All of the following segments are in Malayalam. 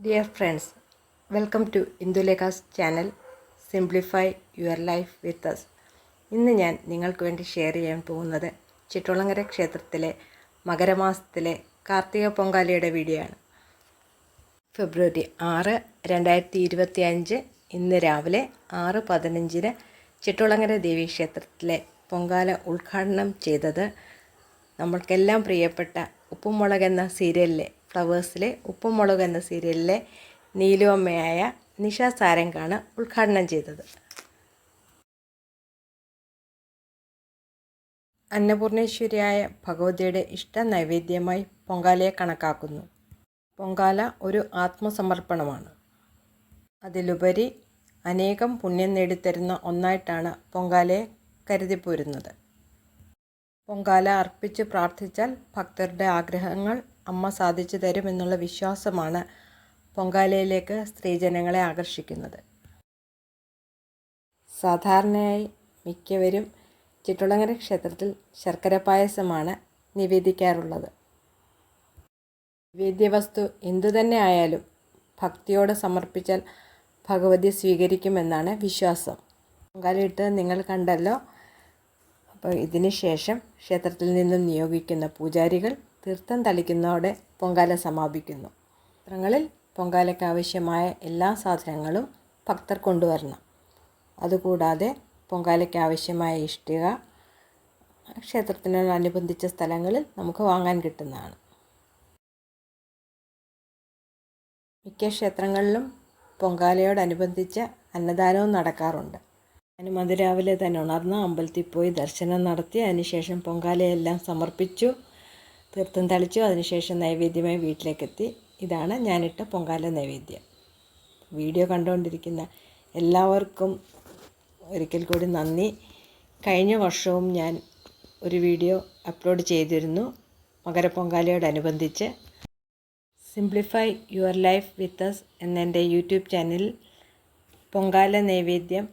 Dear friends welcome to Indulekha's channel simplify your life with us ഇന്ന് ഞാൻ നിങ്ങൾക്ക് വേണ്ടി ഷെയർ ചെയ്യാൻ പോകുന്നത് ചിറ്റുളങ്ങര ക്ഷേത്രത്തിലെ മകരമാസത്തിലെ കാർത്തിക പൊങ്കാലയുടെ വീഡിയോ ആണ്. ഫെബ്രുവരി ആറ് രണ്ടായിരത്തി ഇരുപത്തി അഞ്ച് ഇന്ന് രാവിലെ ആറ് പതിനഞ്ചിന് ചിറ്റുളങ്ങര ദേവി ക്ഷേത്രത്തിലെ പൊങ്കാല ഉദ്ഘാടനം ചെയ്തത് നമ്മൾക്കെല്ലാം പ്രിയപ്പെട്ട ഉപ്പുമുളക് എന്ന സീരിയലിലെ ഫ്ലവേഴ്സിലെ ഉപ്പുമുളക് എന്ന സീരിയലിലെ നീലു അമ്മയായ നിഷ സാരംഗാണ് ഉദ്ഘാടനം ചെയ്തത്. അന്നപൂർണേശ്വരിയായ ഭഗവതിയുടെ ഇഷ്ട നൈവേദ്യമായി പൊങ്കാലയെ കണക്കാക്കുന്നു. പൊങ്കാല ഒരു ആത്മസമർപ്പണമാണ്. അതിലുപരി അനേകം പുണ്യം നേടിത്തരുന്ന ഒന്നായിട്ടാണ് പൊങ്കാലയെ കരുതിപ്പോരുന്നത്. പൊങ്കാല അർപ്പിച്ച് പ്രാർത്ഥിച്ചാൽ ഭക്തരുടെ ആഗ്രഹങ്ങൾ അമ്മ സാധിച്ചു തരുമെന്നുള്ള വിശ്വാസമാണ് പൊങ്കാലയിലേക്ക് സ്ത്രീജനങ്ങളെ ആകർഷിക്കുന്നത്. സാധാരണയായി മിക്കവരും ചിറ്റുളങ്ങര ക്ഷേത്രത്തിൽ ശർക്കര പായസമാണ് നിവേദിക്കാറുള്ളത്. നിവേദ്യവസ്തു എന്തു തന്നെ ആയാലും ഭക്തിയോടെ സമർപ്പിച്ചാൽ ഭഗവതി സ്വീകരിക്കുമെന്നാണ് വിശ്വാസം. പൊങ്കാലയിട്ട് നിങ്ങൾ കണ്ടല്ലോ. അപ്പോൾ ഇതിന് ശേഷം ക്ഷേത്രത്തിൽ നിന്നും നിയോഗിക്കുന്ന പൂജാരികൾ തീർത്ഥം തളിക്കുന്നതോടെ പൊങ്കാല സമാപിക്കുന്നു. ക്ഷേത്രങ്ങളിൽ പൊങ്കാലയ്ക്ക് ആവശ്യമായ എല്ലാ സാധനങ്ങളും ഭക്തർ കൊണ്ടുവരണം. അതുകൂടാതെ പൊങ്കാലയ്ക്ക് ആവശ്യമായ ഇഷ്ടിക ക്ഷേത്രത്തിനോടനുബന്ധിച്ച സ്ഥലങ്ങളിൽ നമുക്ക് വാങ്ങാൻ കിട്ടുന്നതാണ്. മിക്ക ക്ഷേത്രങ്ങളിലും പൊങ്കാലയോടനുബന്ധിച്ച് അന്നദാനവും നടക്കാറുണ്ട്. ഞാൻ അതിരാവിലെ തന്നെ ഉണർന്ന് അമ്പലത്തിൽ പോയി ദർശനം നടത്തി അതിനുശേഷം പൊങ്കാലയെല്ലാം സമർപ്പിച്ചു. തീർത്ഥം തളിച്ചു. അതിനുശേഷം നൈവേദ്യമായി വീട്ടിലേക്കെത്തി. ഇതാണ് ഞാനിട്ട പൊങ്കാല നൈവേദ്യം. വീഡിയോ കണ്ടുകൊണ്ടിരിക്കുന്ന എല്ലാവർക്കും ഒരിക്കൽ കൂടി നന്ദി. കഴിഞ്ഞ വർഷവും ഞാൻ ഒരു വീഡിയോ അപ്ലോഡ് ചെയ്തിരുന്നു. മകരപ്പൊങ്കാലയോടനുബന്ധിച്ച് simplify your life with us എന്നെന്റെ YouTube ചാനലിൽ പൊങ്കാല നൈവേദ്യം.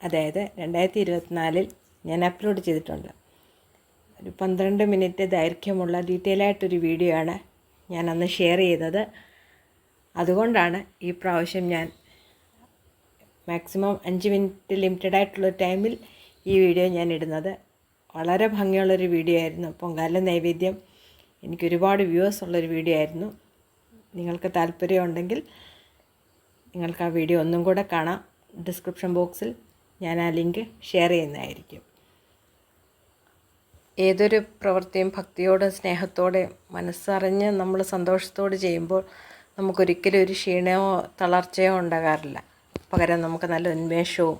അതായത് രണ്ടായിരത്തി ഇരുപത്തിനാലിൽ ഞാൻ അപ്ലോഡ് ചെയ്തിട്ടുണ്ട്. ഒരു പന്ത്രണ്ട് മിനിറ്റ് ദൈർഘ്യമുള്ള ഡീറ്റെയിൽ ആയിട്ടൊരു വീഡിയോ ആണ് ഞാൻ അന്ന് ഷെയർ ചെയ്തത് അതുകൊണ്ടാണ് ഈ പ്രാവശ്യം ഞാൻ മാക്സിമം അഞ്ച് മിനിറ്റ് ലിമിറ്റഡ് ആയിട്ടുള്ള ടൈമിൽ ഈ വീഡിയോ ഞാൻ ഇടുന്നത്. വളരെ ഭംഗിയുള്ളൊരു വീഡിയോ ആയിരുന്നു. പൊങ്കാല നൈവേദ്യം. എനിക്ക് ഒരുപാട് വ്യൂവേഴ്സ് ഉള്ളൊരു വീഡിയോ ആയിരുന്നു. നിങ്ങൾക്ക് താല്പര്യമുണ്ടെങ്കിൽ നിങ്ങൾക്ക് ആ വീഡിയോ ഒന്നും കൂടെ കാണാം. ഡിസ്ക്രിപ്ഷൻ ബോക്സിൽ ഞാൻ ആ ലിങ്ക് ഷെയർ ചെയ്യുന്നതായിരിക്കും. ഏതൊരു പ്രവൃത്തിയും ഭക്തിയോടും സ്നേഹത്തോടെ മനസ്സറിഞ്ഞ് നമ്മൾ സന്തോഷത്തോടെ ചെയ്യുമ്പോൾ നമുക്കൊരിക്കലും ഒരു ക്ഷീണമോ തളർച്ചയോ ഉണ്ടാകാറില്ല. പകരം നമുക്ക് നല്ല ഉന്മേഷവും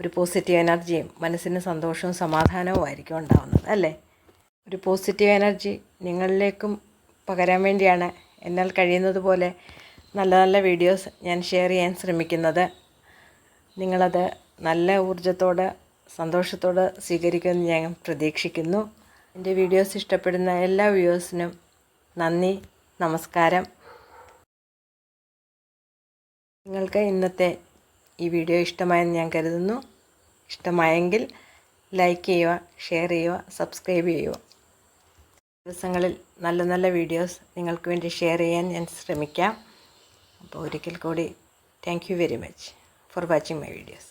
ഒരു പോസിറ്റീവ് എനർജിയും മനസ്സിന് സന്തോഷവും സമാധാനവും ആയിരിക്കും ഉണ്ടാകുന്നത് അല്ലേ? ഒരു പോസിറ്റീവ് എനർജി നിങ്ങളിലേക്കും പകരാൻ വേണ്ടിയാണ് എന്നാൽ കഴിയുന്നത് പോലെ നല്ല നല്ല വീഡിയോസ് ഞാൻ ഷെയർ ചെയ്യാൻ ശ്രമിക്കുന്നത്. നിങ്ങളത് നല്ല ഊർജത്തോടെ സന്തോഷത്തോടെ സ്വീകരിക്കുമെന്ന് ഞാൻ പ്രതീക്ഷിക്കുന്നു. എന്റെ വീഡിയോസ് ഇഷ്ടപ്പെടുന്ന എല്ലാ വ്യൂവേഴ്സിനും നന്ദി നമസ്കാരം. നിങ്ങൾക്ക് ഇന്നത്തെ ഈ വീഡിയോ ഇഷ്ടമായെന്ന് ഞാൻ കരുതുന്നു. ഇഷ്ടമായെങ്കിൽ ലൈക്ക് ചെയ്യുക ഷെയർ ചെയ്യുക സബ്സ്ക്രൈബ് ചെയ്യുക. ദിവസങ്ങളിൽ നല്ല നല്ല വീഡിയോസ് നിങ്ങൾക്ക് വേണ്ടി ഷെയർ ചെയ്യാൻ ഞാൻ ശ്രമിക്കാം. അപ്പോൾ ഒരിക്കൽ കൂടി thank you very much for watching my videos.